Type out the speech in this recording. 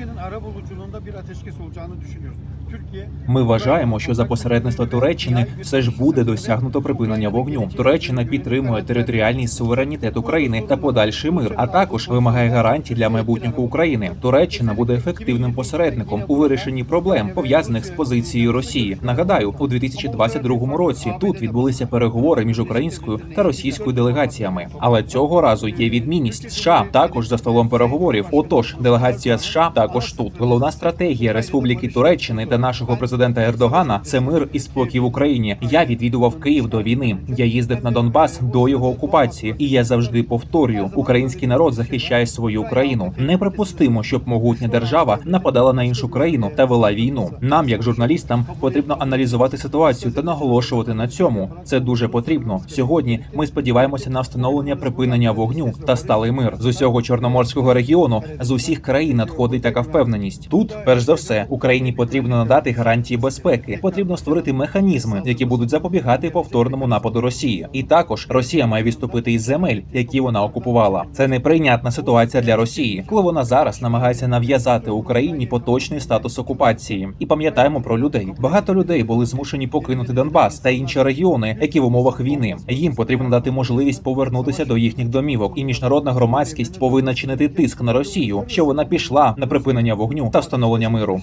Türkiye'nin arabuluculuğunda bir ateşkes olacağını düşünüyoruz. Türkiye Ми вважаємо, що за посередництва Туреччини все ж буде досягнуто припинення вогню. Туреччина підтримує територіальний суверенітет України та подальший мир, а також вимагає гарантій для майбутнього України. Туреччина буде ефективним посередником у вирішенні проблем пов'язаних з позицією Росії. Нагадаю, у 2022 році тут відбулися переговори між українською та російською делегаціями. Але цього разу є відмінність. США також за столом переговорів. Отож, делегація США також тут. Головна стратегія Республіки Туреччини та нашого президента Ердогана це мир і спокій в Україні. Я відвідував Київ до війни. Я їздив на Донбас до його окупації, і я завжди повторюю: український народ захищає свою країну. Неприпустимо, щоб могутня держава нападала на іншу країну та вела війну. Нам, як журналістам, потрібно аналізувати ситуацію та наголошувати на цьому. Це дуже потрібно. Сьогодні ми сподіваємося на встановлення припинення вогню та сталий мир з усього чорноморського регіону. З усіх країн надходить така впевненість. Тут, перш за все, Україні потрібно надати гарантії безпеки. Потрібно створити механізми, які будуть запобігати повторному нападу Росії. І також Росія має відступити із земель, які вона окупувала. Це неприйнятна ситуація для Росії, коли вона зараз намагається нав'язати Україні поточний статус окупації. І пам'ятаємо про людей. Багато людей були змушені покинути Донбас та інші регіони, які в умовах війни. Їм потрібно дати можливість повернутися до їхніх домівок, і міжнародна громадськість повинна чинити тиск на Росію, що вона пішла на припинення вогню та встановлення миру.